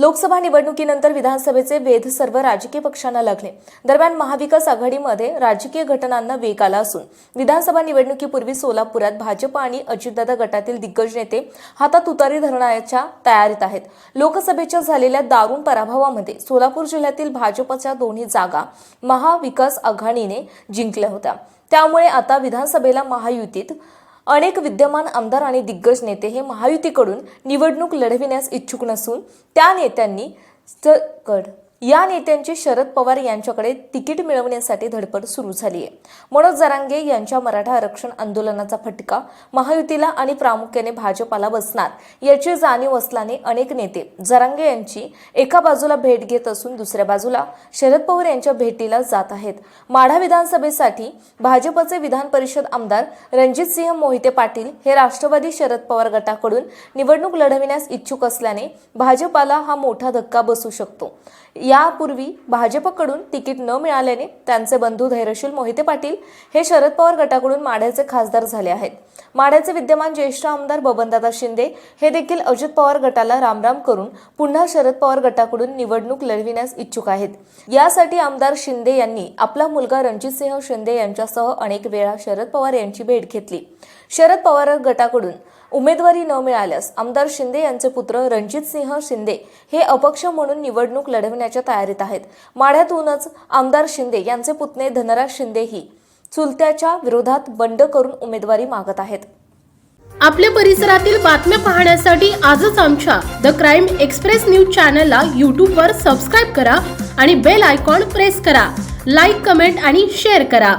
लोकसभा निवडणुकीनंतर विधानसभेचे वेध सर्व राजकीय पक्षांना लागले. दरम्यान महाविकास आघाडीमध्ये राजकीय घटनांना वेग आला असून विधानसभा निवडणुकीपूर्वी सोलापुरात भाजप आणि अजितदादा गटातील दिग्गज नेते हातात उतारी धरण्याच्या तयारीत आहेत. लोकसभेच्या झालेल्या दारुण पराभवामध्ये सोलापूर जिल्ह्यातील भाजपच्या दोन्ही जागा महाविकास आघाडीने जिंकल्या होत्या. त्यामुळे आता विधानसभेला महायुतीत अनेक विद्यमान आमदार आणि दिग्गज नेते हे महायुतीकडून निवडणूक लढविण्यास इच्छुक नसून त्या नेत्यांनी च- या नेत्यांची शरद पवार यांच्याकडे तिकीट मिळवण्यासाठी धडपड सुरू झाली आहे मनोज जरांगे यांच्या मराठा आरक्षण आंदोलनाचा फटका महायुतीला आणि प्रामुख्याने भाजपाला बसणार याची जाणीव असल्याने अनेक नेते जरांगे यांची एका बाजूला भेट घेत असून दुसऱ्या बाजूला शरद पवार यांच्या भेटीला जात आहेत. माढा विधानसभेसाठी भाजपचे विधान परिषद आमदार रणजितसिंह मोहिते पाटील हे राष्ट्रवादी शरद पवार गटाकडून निवडणूक लढविण्यास इच्छुक असल्याने भाजपाला हा मोठा धक्का बसू शकतो. यापूर्वी भाजपकडून तिकीट न मिळाल्याने त्यांचे बंधू धैर्यशील मोहिते पाटील हे शरद पवार गटाकडून माढ्याचे खासदार झाले आहेत. माढ्याचे विद्यमान ज्येष्ठ आमदार बबनदादा शिंदे हे देखील अजित पवार गटाला रामराम करून पुन्हा शरद पवार गटाकडून निवडणूक लढविण्यास इच्छुक आहेत. यासाठी आमदार शिंदे यांनी आपला मुलगा रणजितसिंह शिंदे यांच्यासह अनेक वेळा शरद पवार यांची भेट घेतली. शरद पवार गटाकडून उमेदवारी न मिळाल्यास आमदार शिंदे यांचे पुत्र रणजितसिंह शिंदे हे अपक्ष म्हणून निवडणूक लढवण्याच्या तयारीत आहेत. माढ्यातूनच आमदार शिंदे यांचे पुतणे धनराज शिंदेही चुलत्याच्या विरोधात बंड करून उमेदवारी मागत आहेत. आपल्या परिसरातील बातम्या पाहण्यासाठी आजच आमच्या द क्राईम एक्सप्रेस न्यूज चॅनलला यूट्यूबवर सबस्क्राईब करा आणि बेल आयकॉन प्रेस करा. लाईक कमेंट आणि शेअर करा.